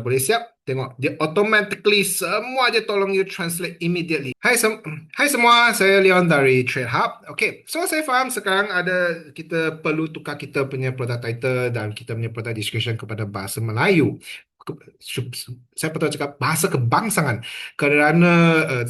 boleh siap? Tengok. Dia automatically semua je tolong you translate immediately. Hai sem hai semua saya Leon dari Trade Hub. Okay so saya faham sekarang ada kita perlu tukar kita punya product title dan kita punya product description kepada bahasa Melayu. Saya patut cakap bahasa kebangsangan. Kerana uh,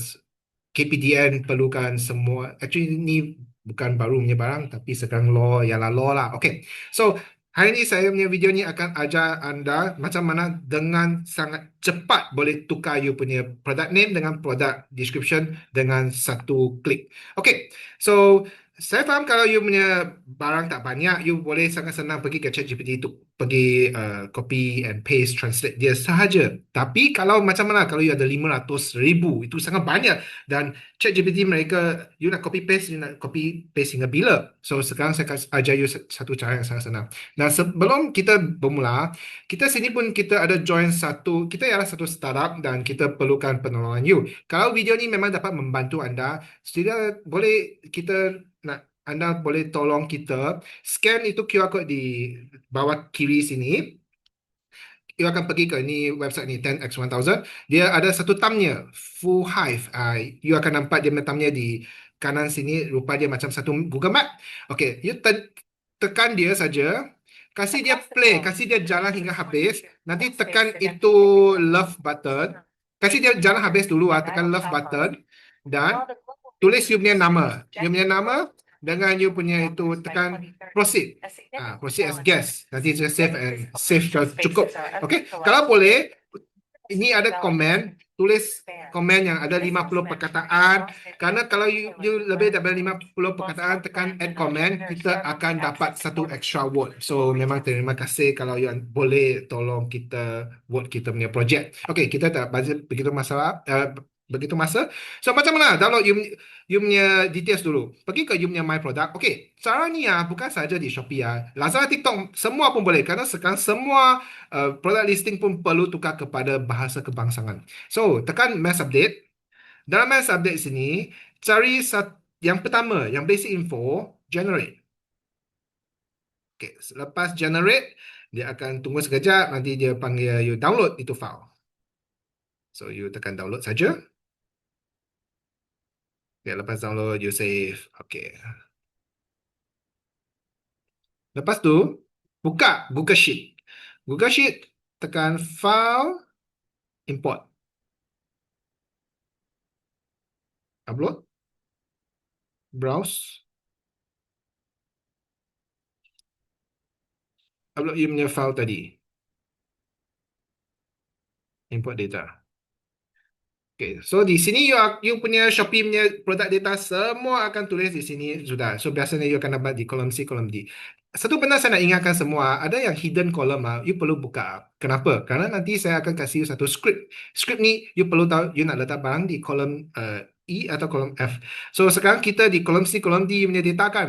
KPDN perlukan semua. Actually ni bukan baru punya barang tapi sekarang law ialah law lah. Okay so Hari ini saya punya video ni akan ajar anda macam mana dengan sangat cepat boleh tukar you punya product name dengan product description dengan satu klik. Okay, so saya faham kalau you punya barang tak banyak, you boleh sangat senang pergi ke ChatGPT itu pergi uh, copy and paste, translate dia sahaja. Tapi kalau macam mana, kalau you ada 500 ribu, itu sangat banyak. Dan ChatGPT mereka, you nak copy paste, you nak copy paste hingga bila. So sekarang saya ajar you satu cara yang sangat senang. Dan sebelum kita bermula, kita sini pun kita ada join satu, kita ialah satu startup dan kita perlukan penolongan you. Kalau video ni memang dapat membantu anda, sudah boleh kita nak anda boleh tolong kita scan itu QR code di bawah kiri sini. You akan pergi ke ni website ni 10x1000 dia ada satu thumbnya full hive. Uh, you akan nampak dia thumbnya di kanan sini rupa dia macam satu Google Map. Okay you te tekan dia saja. Kasih dia play kasih dia jalan hingga habis. Nanti tekan itu love button. Kasih dia jalan habis dulu ah tekan love button. Dan tulis you punya nama. You punya nama dengan you punya itu tekan proceed. Ah, proceed as guest. Nanti saya save and save cukup. Okay. Kalau boleh, ini ada komen. Tulis komen yang ada 50 perkataan. Karena kalau you, you lebih daripada 50 perkataan, tekan add comment, kita akan dapat satu extra word. So, memang terima kasih kalau you boleh tolong kita buat kita punya projek. Okay, kita tak begitu masalah. Uh, begitu masa. So macam mana download you, you punya details dulu. Pergi ke you punya my product. Okay, cara ni ya bukan saja di Shopee ya. Lazada, TikTok semua pun boleh. Karena sekarang semua uh, product listing pun perlu tukar kepada bahasa kebangsangan. So tekan mass update. Dalam mass update sini, cari yang pertama, yang basic info, generate. Okay, selepas generate, dia akan tunggu sekejap. Nanti dia panggil you download itu file. So you tekan download saja. Okay, lepas download, you save. Okay. Lepas tu, buka Google Sheet. Google Sheet, tekan File, Import. Upload. Browse. Upload you punya file tadi. Import data. Okay, so di sini you, you punya Shopee punya produk data semua akan tulis di sini sudah. So biasanya you akan dapat di kolom C, kolom D. Satu benda saya nak ingatkan semua, ada yang hidden column ah, you perlu buka. Kenapa? Karena nanti saya akan kasih you satu script. Script ni you perlu tahu you nak letak barang di kolom uh, E atau kolom F. So sekarang kita di kolom C, kolom D punya data kan.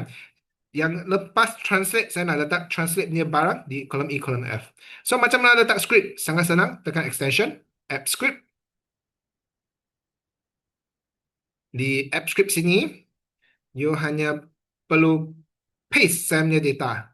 Yang lepas translate, saya nak letak translate punya barang di kolom E, kolom F. So macam mana letak script? Sangat senang, tekan extension, app script. Di app script sini, you hanya perlu paste saya punya data.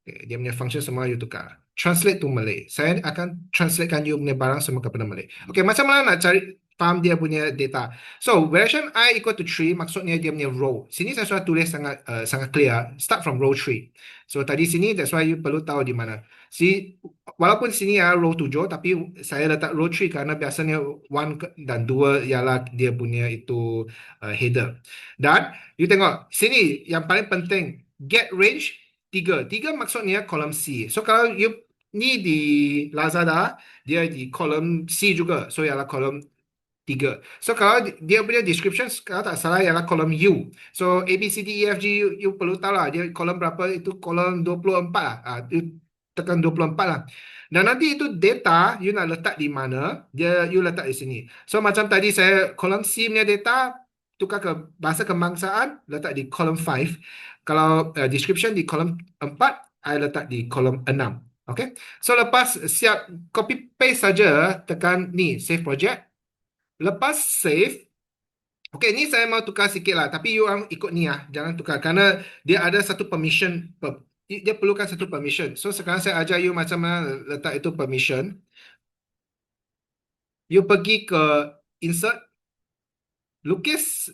Okay, dia punya function semua you tukar. Translate to Malay. Saya akan translatekan you punya barang semua kepada Malay. Okay, macam mana nak cari faham dia punya data. So, version i equal to 3 maksudnya dia punya row. Sini saya sudah tulis sangat uh, sangat clear. Start from row 3. So, tadi sini that's why you perlu tahu di mana. Si, walaupun sini ya row 7 tapi saya letak row 3 karena biasanya 1 dan 2 ialah dia punya itu uh, header. Dan you tengok sini yang paling penting get range 3. 3 maksudnya kolom C. So, kalau you ni di Lazada dia di kolom C juga. So, ialah kolom tiga. So kalau dia punya description kalau tak salah ialah kolom U. So A, B, C, D, E, F, G, you, you perlu tahu lah. Dia kolom berapa itu kolom 24 lah. Ha, you tekan 24 lah. Dan nanti itu data you nak letak di mana, dia you letak di sini. So macam tadi saya kolom C punya data, tukar ke bahasa kebangsaan, letak di kolom 5. Kalau uh, description di kolom 4, I letak di kolom 6. Okay. So lepas siap copy paste saja, tekan ni, save project. Lepas save, Okay, ni saya mau tukar sikit lah. Tapi you orang ikut ni lah. Jangan tukar. Kerana dia ada satu permission. Dia perlukan satu permission. So, sekarang saya ajar you macam mana letak itu permission. you pergi ke insert, lukis,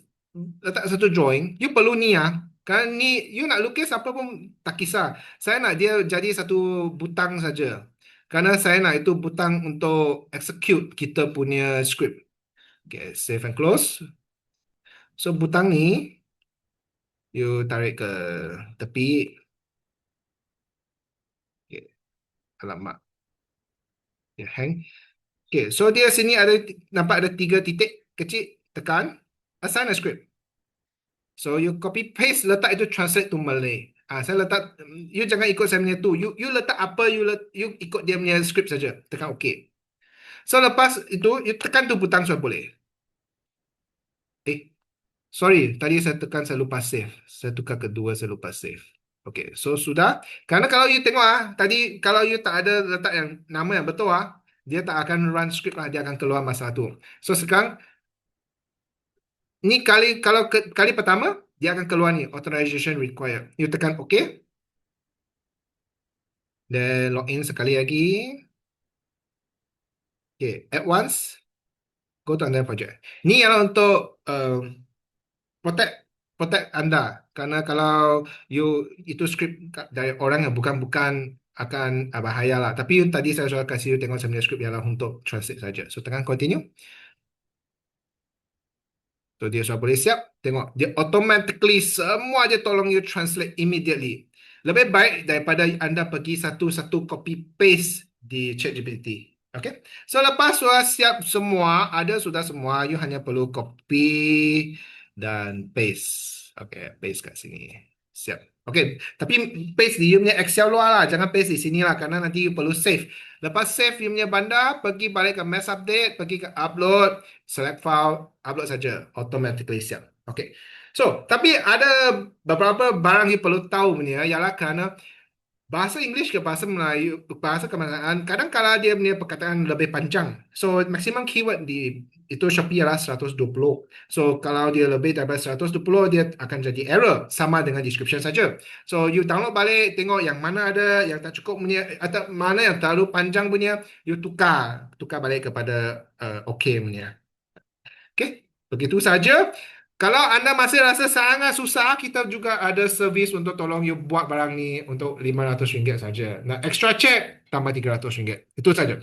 letak satu drawing, you perlu ni ah. Kan ni, you nak lukis apa pun tak kisah. Saya nak dia jadi satu butang saja. Kerana saya nak itu butang untuk execute kita punya script. Okay, save and close. So butang ni, you tarik ke tepi. Okay, alamak. Yeah, hang. Okay, so dia sini ada nampak ada tiga titik kecil tekan assign a script. So you copy paste letak itu translate to Malay. Ah, saya letak you jangan ikut saya punya tu. You you letak apa you let, you ikut dia punya script saja. Tekan OK. So lepas itu you tekan tu butang sudah boleh. Sorry, tadi saya tekan saya lupa save. Saya tukar kedua saya lupa save. Okay, so sudah. Karena kalau you tengok ah, tadi kalau you tak ada letak yang nama yang betul ah, dia tak akan run script lah, dia akan keluar masa tu. So sekarang ni kali kalau ke, kali pertama dia akan keluar ni authorization required. You tekan OK. Dan login sekali lagi. Okay, at once go to another project. Ni ialah untuk um, protect protect anda kerana kalau you itu script dari orang yang bukan-bukan akan uh, bahaya lah. Tapi tadi saya sudah kasih you tengok sebenarnya script ialah untuk translate saja. So tekan continue. So dia sudah boleh siap. Tengok dia automatically semua je tolong you translate immediately. Lebih baik daripada anda pergi satu-satu copy paste di ChatGPT. Okay. So lepas sudah siap semua, ada sudah semua, you hanya perlu copy dan paste. Okay, paste kat sini. Siap. Okay, tapi paste di you punya Excel luar lah. Jangan paste di sini lah kerana nanti you perlu save. Lepas save you punya bandar, pergi balik ke mass update, pergi ke upload, select file, upload saja. Automatically siap. Okay. So, tapi ada beberapa barang you perlu tahu punya ialah kerana bahasa English ke bahasa Melayu, bahasa kebangsaan, kadang kala dia punya perkataan lebih panjang. So, maximum keyword di itu Shopee adalah 120. So kalau dia lebih daripada 120 dia akan jadi error sama dengan description saja. So you download balik tengok yang mana ada yang tak cukup punya atau mana yang terlalu panjang punya you tukar tukar balik kepada uh, okay punya. Okay, begitu saja. Kalau anda masih rasa sangat susah, kita juga ada servis untuk tolong you buat barang ni untuk RM500 saja. Nah, extra check tambah RM300. Itu saja.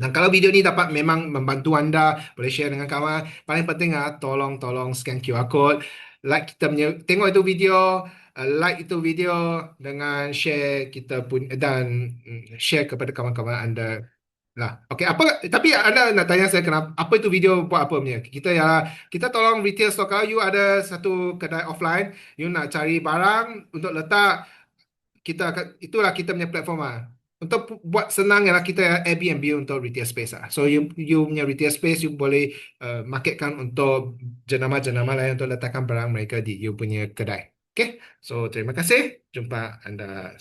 Dan kalau video ni dapat memang membantu anda, boleh share dengan kawan. Paling penting ah, tolong tolong scan QR code, like kita punya, tengok itu video, uh, like itu video dengan share kita pun dan mm, share kepada kawan-kawan anda. Lah, okey apa tapi anda nak tanya saya kenapa apa itu video buat apa punya? Kita ya kita tolong retail store kalau you ada satu kedai offline, you nak cari barang untuk letak kita itulah kita punya platform ah untuk buat senang ialah kita Airbnb untuk retail space lah. So you you punya retail space you boleh uh, marketkan untuk jenama-jenama lain untuk letakkan barang mereka di you punya kedai. Okay, so terima kasih. Jumpa anda